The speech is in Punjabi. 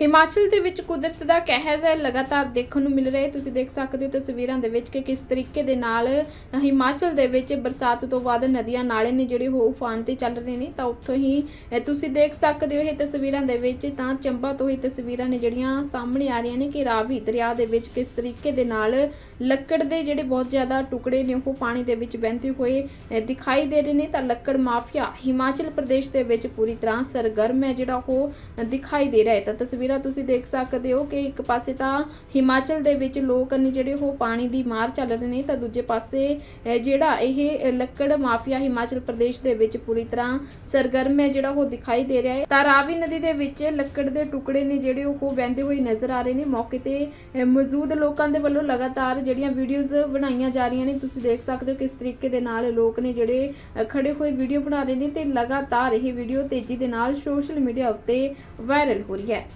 ਹਿਮਾਚਲ ਦੇ ਵਿੱਚ ਕੁਦਰਤ ਦਾ ਕਹਿਰ ਲਗਾਤਾਰ ਦੇਖਣ ਨੂੰ ਮਿਲ ਰਿਹਾ ਹੈ। ਤੁਸੀਂ ਦੇਖ ਸਕਦੇ ਹੋ ਤਸਵੀਰਾਂ ਦੇ ਵਿੱਚ ਕਿ ਕਿਸ ਤਰੀਕੇ ਦੇ ਨਾਲ ਹਿਮਾਚਲ ਦੇ ਵਿੱਚ ਬਰਸਾਤ ਤੋਂ ਬਾਅਦ ਨਦੀਆਂ ਨਾਲੇ ਨੇ ਜਿਹੜੇ ਉਹ ਉਫਾਨ ਤੇ ਚੱਲ ਰਹੇ ਨੇ, ਤਾਂ ਉੱਥੋਂ ਹੀ ਤੁਸੀਂ ਦੇਖ ਸਕਦੇ ਹੋ ਇਹ ਤਸਵੀਰਾਂ ਦੇ ਵਿੱਚ, ਤਾਂ ਚੰਬਾ ਤੋਂ ਹੀ ਤਸਵੀਰਾਂ ਨੇ ਜਿਹੜੀਆਂ ਸਾਹਮਣੇ ਆ ਰਹੀਆਂ ਨੇ ਕਿ ਰਾਵੀ ਦਰਿਆ ਦੇ ਵਿੱਚ ਕਿਸ ਤਰੀਕੇ ਦੇ ਨਾਲ ਲੱਕੜ ਦੇ ਜਿਹੜੇ ਬਹੁਤ ਜ਼ਿਆਦਾ ਟੁਕੜੇ ਨੇ, ਉਹ ਪਾਣੀ ਦੇ ਵਿੱਚ ਵਹਿੰਦੇ ਹੋਏ ਦਿਖਾਈ ਦੇ ਰਹੇ ਨੇ। ਤਾਂ ਲੱਕੜ ਮਾਫੀਆ ਹਿਮਾਚਲ ਪ੍ਰਦੇਸ਼ ਦੇ ਵਿੱਚ ਪੂਰੀ ਤਰ੍ਹਾਂ ਸਰਗਰਮ ਹੈ ਜਿਹੜਾ ਉਹ ਦਿਖਾਈ ਦੇ ਰਿਹਾ ਹੈ। ਤਾਂ ਤਸਵੀਰ ਤੁਸੀਂ ਦੇਖ ਸਕਦੇ ਹੋ ਕਿ ਇੱਕ ਪਾਸੇ ਤਾਂ ਹਿਮਾਚਲ ਦੇ ਵਿੱਚ ਲੋਕ ਨੇ ਜਿਹੜੇ ਉਹ ਪਾਣੀ ਦੀ ਮਾਰ ਚੱਲ ਰਹੇ ਨੇ ਤਾਂ ਦੂਜੇ ਪਾਸੇ ਜਿਹੜਾ ਇਹ ਲੱਕੜ ਮਾਫੀਆ ਹਿਮਾਚਲ ਪ੍ਰਦੇਸ਼ ਦੇ ਵਿੱਚ ਪੂਰੀ ਤਰ੍ਹਾਂ ਸਰਗਰਮ ਹੈ ਜਿਹੜਾ ਉਹ ਦਿਖਾਈ ਦੇ ਰਿਹਾ ਹੈ। ਤਾਂ ਰਾਵੀ ਨਦੀ ਦੇ ਵਿੱਚ ਲੱਕੜ ਦੇ ਟੁਕੜੇ ਨੇ ਜਿਹੜੇ ਉਹ ਵਹਿੰਦੇ ਹੋਏ ਨਜ਼ਰ ਆ ਰਹੇ ਨੇ। ਮੌਕੇ ਤੇ ਮੌਜੂਦ ਲੋਕਾਂ ਦੇ ਵੱਲੋਂ ਲਗਾਤਾਰ ਜਿਹੜੀਆਂ ਵੀਡੀਓਜ਼ ਬਣਾਈਆਂ ਜਾ ਰਹੀਆਂ ਨੇ। ਤੁਸੀਂ ਦੇਖ ਸਕਦੇ ਹੋ ਕਿਸ ਤਰੀਕੇ ਦੇ ਨਾਲ ਲੋਕ ਨੇ ਜਿਹੜੇ ਅ, ਖੜੇ ਹੋਏ ਵੀਡੀਓ ਬਣਾ ਰਹੇ ਨੇ ਤੇ ਲਗਾਤਾਰ ਇਹ ਵੀਡੀਓ ਤੇਜ਼ੀ ਦੇ ਨਾਲ ਸੋਸ਼ਲ ਮੀਡੀਆ ਉੱਤੇ ਵਾਇਰਲ ਹੋ ਰਹੀ ਹੈ।